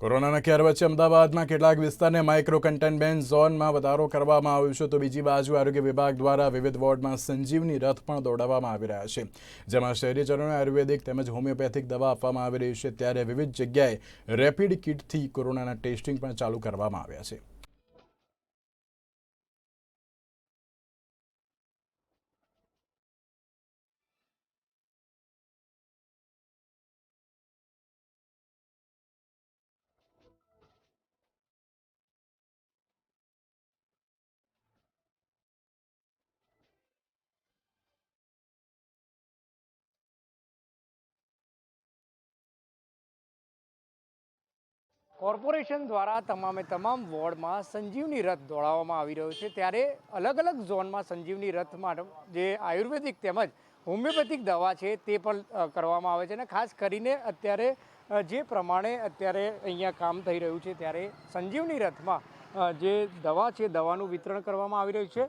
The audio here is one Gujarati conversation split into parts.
કોરોનાના કેર વચ્ચે અમદાવાદમાં કેટલાક વિસ્તારને માઇક્રો કન્ટેનમેન્ટ ઝોનમાં વધારો કરવામાં આવ્યો છે. તો બીજી બાજુ આરોગ્ય વિભાગ દ્વારા વિવિધ વોર્ડમાં સંજીવની રથ પણ દોડાવવામાં આવી રહ્યા છે. જેમાં શહેરીજનોને આયુર્વેદિક તેમજ હોમિયોપેથિક દવા આપવામાં આવી રહી છે. ત્યારે વિવિધ જગ્યાએ રેપિડ કિટથી કોરોનાના ટેસ્ટિંગ પણ ચાલુ કરવામાં આવ્યા છે. કોર્પોરેશન દ્વારા તમામે તમામ વોર્ડમાં સંજીવની રથ દોડાવવામાં આવી રહ્યો છે. ત્યારે અલગ અલગ ઝોનમાં સંજીવની રથ માટે જે આયુર્વેદિક તેમજ હોમિયોપેથિક દવા છે તે પણ કરવામાં આવે છે અને ખાસ કરીને અત્યારે જે પ્રમાણે અત્યારે અહીંયા કામ થઈ રહ્યું છે ત્યારે સંજીવની રથમાં જે દવા છે દવાનું વિતરણ કરવામાં આવી રહ્યું છે.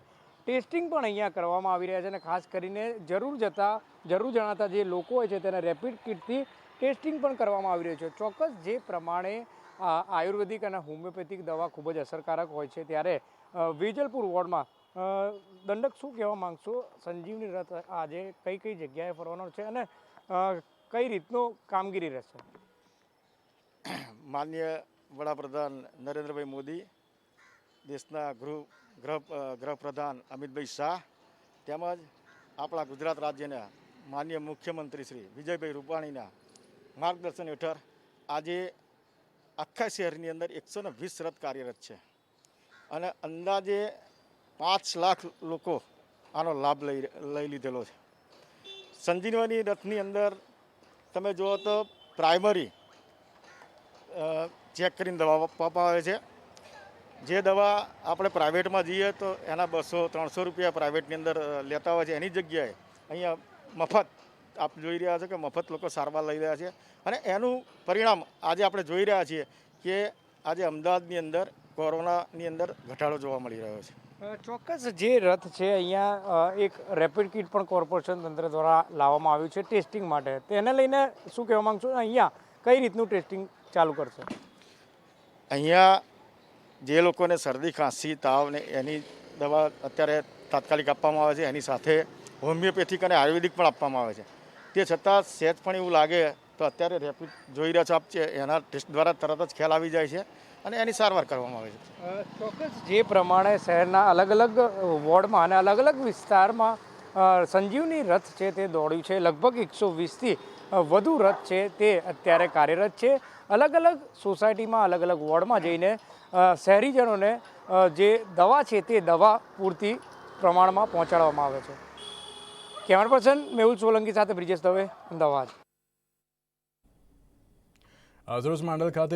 ટેસ્ટિંગ પણ અહીંયા કરવામાં આવી રહ્યા છે અને ખાસ કરીને જરૂર જતા, જરૂર જણાતા જે લોકો હોય છે તેને રેપિડ કિટથી ટેસ્ટિંગ પણ કરવામાં આવી રહ્યું છે. ચોક્કસ જે પ્રમાણે આયુર્વેદિક અને હોમિયોપેથિક દવા ખૂબ જ અસરકારક હોય છે ત્યારે વેજલપુર વોર્ડમાં દંડક શું કહેવા માંગશો? સંજીવની રથ આજે કઈ કઈ જગ્યાએ ફરવાનો છે અને કઈ રીતનું કામગીરી રહેશે? માન્ય વડાપ્રધાન નરેન્દ્રભાઈ મોદી દેશના ગૃહ અ, ગૃહપ્રધાન અમિતભાઈ શાહ તેમજ આપણા ગુજરાત રાજ્યના માન્ય મુખ્યમંત્રી શ્રી વિજયભાઈ રૂપાણીના માર્ગદર્શન હેઠળ આજે આખા શહેરની અંદર એકસો ને વીસ રથ કાર્યરત છે. અને અંદાજે પાંચ લાખ લોકો આનો લાભ લઈ લઈ લીધેલો છે. સંજીવની રથની અંદર તમે જુઓ તો પ્રાઇમરી ચેક કરીને દવા આપવામાં આવે છે. જે દવા આપણે પ્રાઇવેટમાં જઈએ તો એના બસો, ત્રણસો રૂપિયા પ્રાઇવેટની અંદર લેતા હોય છે. એની જગ્યાએ અહીંયા મફત આપ જોઈ રહ્યા છો કે મફત લોકો સારવાર લઈ રહ્યા છે અને એનું પરિણામ આજે આપણે જોઈ રહ્યા છીએ કે આજે અમદાવાદની અંદર કોરોનાની અંદર ઘટાડો જોવા મળી રહ્યો છે. ચોક્કસ જે રથ છે અહીંયા એક રેપિડ કિટ પણ કોર્પોરેશન તંત્ર દ્વારા લાવવામાં આવ્યું છે ટેસ્ટિંગ માટે. તેને લઈને શું કહેવા માગશો? અહીંયા કઈ રીતનું ટેસ્ટિંગ ચાલુ કરશે? અહીંયા જે લોકોને શરદી ખાંસી તાવ ને એની દવા અત્યારે તાત્કાલિક આપવામાં આવે છે. એની સાથે હોમિયોપેથિક અને આયુર્વેદિક પણ આપવામાં આવે છે. તે છતાં સહેજ પણ એવું લાગે તો અત્યારે રેપિડ જોઈ રહ્યા છો આપ છે એના ટેસ્ટ દ્વારા તરત જ ખ્યાલ આવી જાય છે અને એની સારવાર કરવામાં આવે છે. ચોક્કસ જે પ્રમાણે શહેરના અલગ અલગ વોર્ડમાં અને અલગ અલગ વિસ્તારમાં સંજીવની રથ છે તે દોડ્યું છે. લગભગ એકસો વીસથી વધુ રથ છે તે અત્યારે કાર્યરત છે. અલગ અલગ સોસાયટીમાં, અલગ અલગ વોર્ડમાં જઈને શહેરીજનોને જે દવા છે તે દવા પૂરતી પ્રમાણમાં પહોંચાડવામાં આવે છે. કેમેરા પર્સન મેહુલ સોલંકી સાથે બ્રિજેશ દવે અમદાવાદ. આજરોજ માંડલ ખાતે